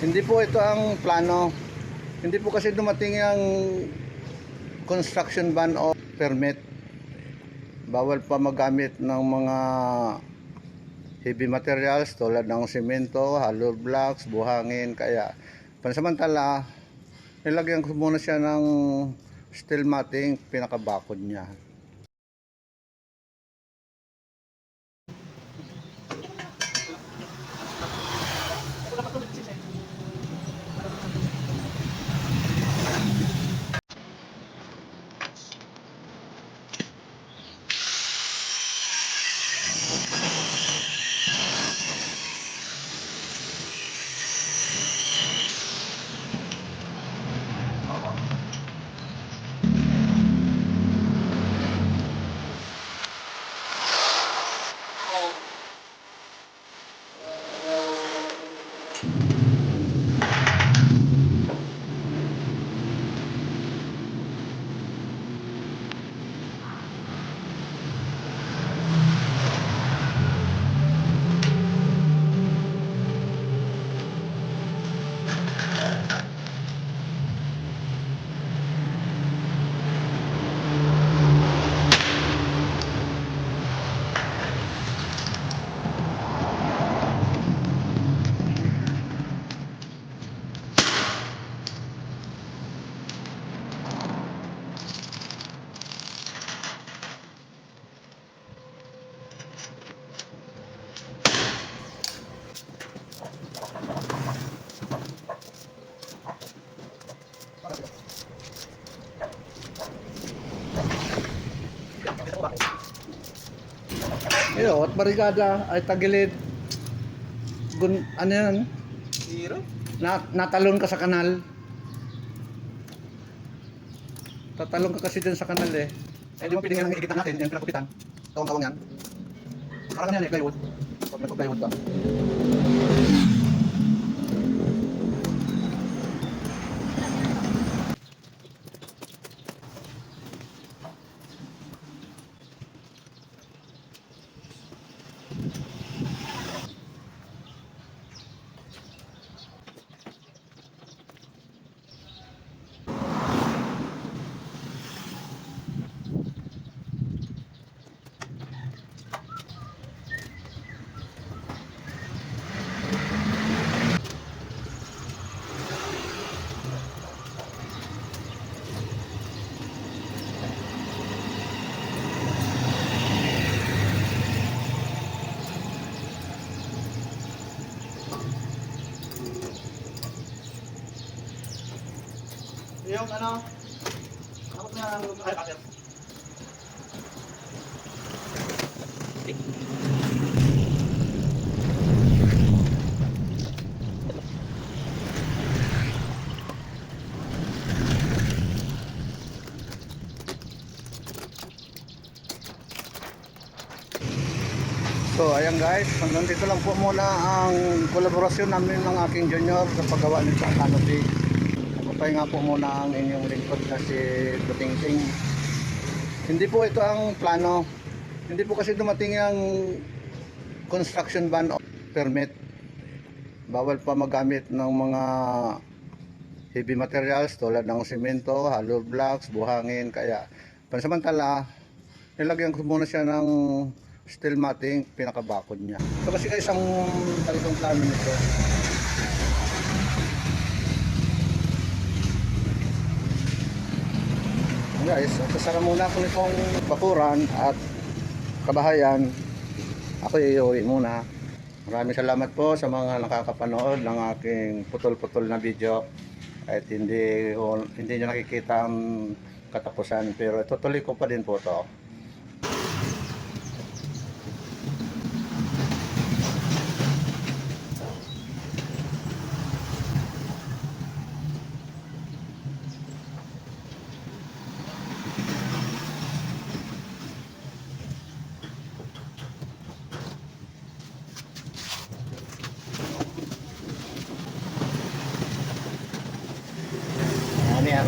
Hindi po ito ang plano. Hindi po kasi dumating ang construction ban o permit. Bawal pa magamit ng mga heavy materials tulad ng semento, hollow blocks, buhangin. Kaya pansamantala, nilagyan ko muna siya ng steel matting pinakabakod niya. Yo, at barikada ay tagilid. Gun, ano yan? Zero? Na, natalon ka sa kanal. Tatalon ka kasi dun sa kanal eh. Eh di nga nang ikitan natin, yung pinakupitan. Tawang-tawang yan. Parang yan eh, plywood. Pag nagpa-plywood ka. Yung ano, takot na ay bakit? So ayan guys, hanggang dito lang po muna ang kolaborasyon namin ng aking junior sa paggawa nito sa canopy. Ako pa nga po muna ang inyong lingkod na si Butingting. Hindi po ito ang plano. Hindi po kasi dumating ang construction ban permit. Bawal pa magamit ng mga heavy materials tulad ng semento, hollow blocks, buhangin. Kaya pansamantala, nilagyan ko muna siya ng steel matting pinakabakod niya. Ito kasi isang talagang plano nito. Guys, sasara muna ako nitong bakuran at kabahayan. Ako iuwi muna. Maraming salamat po sa mga nakakapanood ng aking putol-putol na video. Kahit hindi, hindi nyo nakikita ang katapusan. Pero tutuloy ko pa din po to.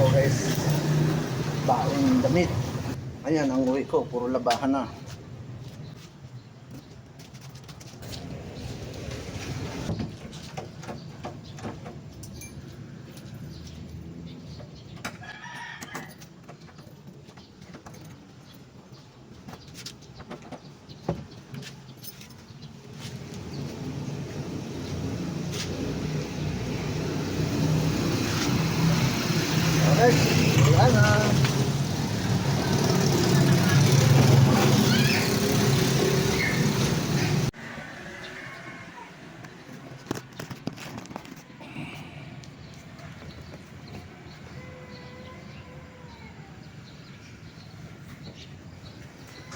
Ako guys. Baon damit. Ayan ang uwi ko, puro labahan na. Guys. Wala na.